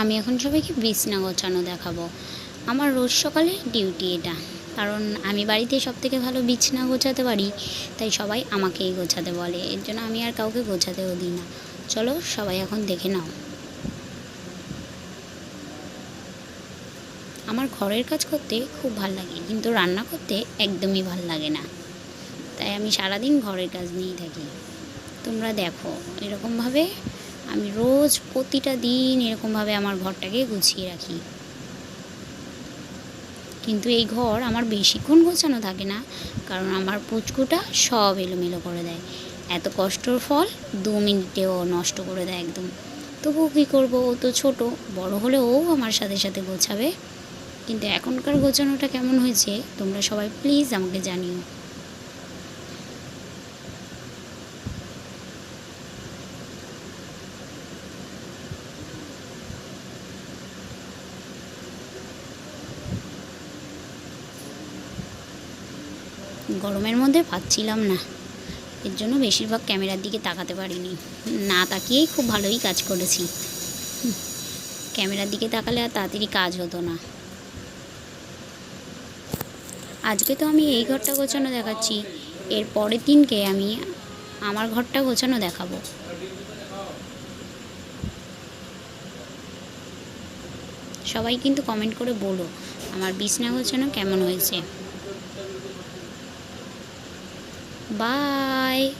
আমি এখন সবাইকে বিছনা গোছানো দেখাবো। আমার রোজ সকালে ডিউটি এটা। কারণ আমি বাড়িতে সব থেকে ভালো বিছনা গোছাতে পারি, তাই সবাই আমাকেই গোছাতে বলে। এর জন্য আমি আর কাউকে গোছাতেও দিই না। চলো সবাই এখন দেখে নাও। আমার ঘরের কাজ করতে খুব ভালো লাগে, কিন্তু রান্না করতে একদমই ভালো লাগে না। তাই আমি সারাদিন ঘরের কাজ নিয়েই থাকি। তোমরা দেখো, এরকমভাবে আমি রোজ প্রতিটা দিন এরকমভাবে আমার ঘরটাকে গুছিয়ে রাখি। কিন্তু এই ঘর আমার বেশিক্ষণ গোছানো থাকে না, কারণ আমার পুচকুটা সব এলোমেলো করে দেয়। এত কষ্টর ফল দু মিনিটেও নষ্ট করে দেয় একদম। তবুও কী করব? ও তো ছোটো, বড় হলে ও আমার সাথে সাথে গোছাবে। কিন্তু এখনকার গোছানোটা কেমন হয়েছে, তোমরা সবাই প্লিজ আমাকে জানিও। গরমের মধ্যে পাচ্ছিলাম না। এর জন্য বেশিরভাগ ক্যামেরার দিকে তাকাতে পারিনি। না তাকিয়েই খুব ভালোই কাজ করেছি। ক্যামেরার দিকে তাকালে আর তাড়াতাড়ি কাজ হতো না। আজকে তো আমি এই ঘরটা গোছানো দেখাচ্ছি। এর পরের দিনকে আমি আমার ঘরটা গোছানো দেখাবো। সবাই কিন্তু কমেন্ট করে বলো, আমার বিছনা গোছানো কেমন হয়েছে? Bye!